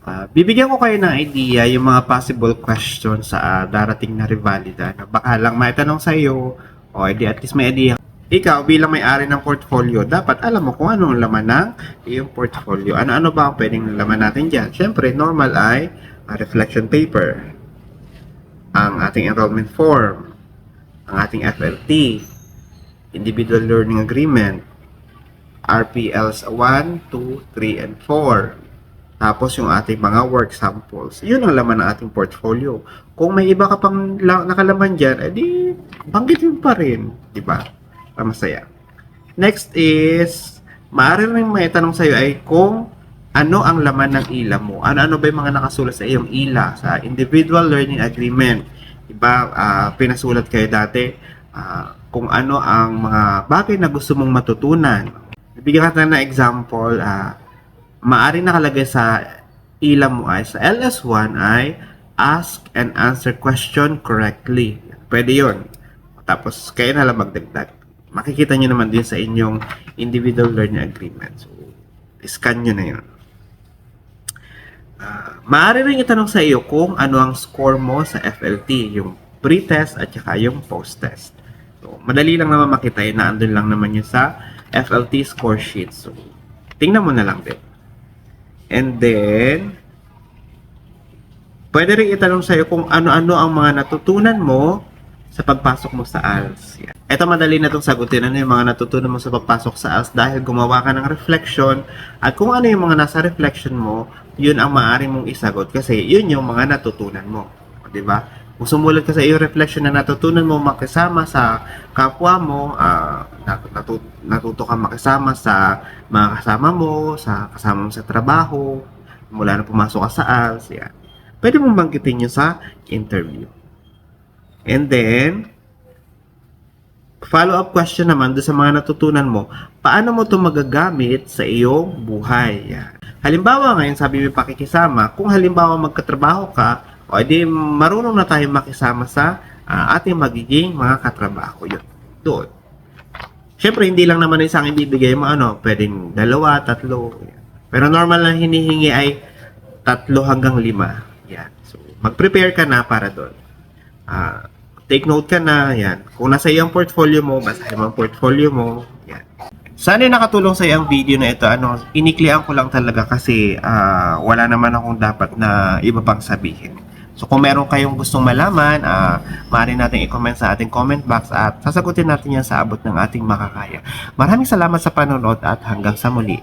Ah, bibigyan ko kayo ng idea yung mga possible questions sa ah, darating na revalida. Na baka lang maitanong sa iyo o edi at least may idea. Ikaw bilang may-ari ng portfolio, dapat alam mo kung ano ang laman ng iyong portfolio. Ano-ano ba ang pwedeng laman natin dyan? Siyempre, normal ay ah, reflection paper, ang ating enrollment form, ang ating FLT, individual learning agreement, RPLs 1, 2, 3, and 4. Tapos yung ating mga work samples. Yun ang laman ng ating portfolio. Kung may iba ka pang la- nakalaman dyan, edi banggitin pa rin. Di ba? Para masaya. Next is, maaari rin may tanong sa'yo ay kung ano ang laman ng ila mo. Ano-ano ba yung mga nakasulat sa iyong ila sa Individual Learning Agreement. Diba, ah, pinasulat kayo dati ah, kung ano ang mga bagay na gusto mong matutunan. Bigyan ka na example, ah, maaari nakalagay sa ila mo ay sa LS1 ay ask and answer question correctly. Pwede yun. Tapos, kayo na lang magdagdag. Makikita nyo naman din sa inyong individual learning agreement. So, scan nyo na yun. Ah, maaari rin itanong sa iyo kung ano ang score mo sa FLT, yung pre-test at saka yung post-test. So, madali lang naman makita yun, naandun lang naman yun sa FLT score sheet. So, tingnan mo na lang din. And then, pwede rin itanong sa iyo kung ano-ano ang mga natutunan mo sa pagpasok mo sa ALS. Ito madali na itong sagutin. Ano yung mga natutunan mo sa pagpasok sa ALS dahil gumawa ka ng reflection at kung ano yung mga nasa reflection mo, yun ang maaari mong isagot kasi yun yung mga natutunan mo. Ba? Kung sumulat ka sa iyong reflection na natutunan mo makisama sa kapwa mo, ah, nat- natu- natuto ka makisama sa mga kasama mo, sa kasama mo sa trabaho, mula na pumasok ka sa ALS, yan. Pwede mong banggitin yun sa interview. And then, follow-up question naman doon sa mga natutunan mo, paano mo ito magagamit sa iyong buhay? Yan. Halimbawa ngayon, sabi mo pakikisama, kung halimbawa magkatrabaho ka, o edi marunong na tayo makisama sa ah, ating magiging mga katrabaho. Yun. Doon. Siyempre, hindi lang naman isang ibibigay mo, ano, pwedeng dalawa, tatlo. Pero normal na hinihingi ay tatlo hanggang lima. Yan. So, mag-prepare ka na para doon. Ah, take note ka na, yan. Kung nasa iyong portfolio mo, basahin mo ang portfolio mo, yan. Sana nakatulong sa ang video na ito. Ano, iniklian ko lang talaga kasi ah, wala naman akong dapat na iba pang sabihin. So kung meron kayong gustong malaman, ah, maaari natin i-comment sa ating comment box at sasagutin natin yan sa abot ng ating makakaya. Maraming salamat sa panonood at hanggang sa muli.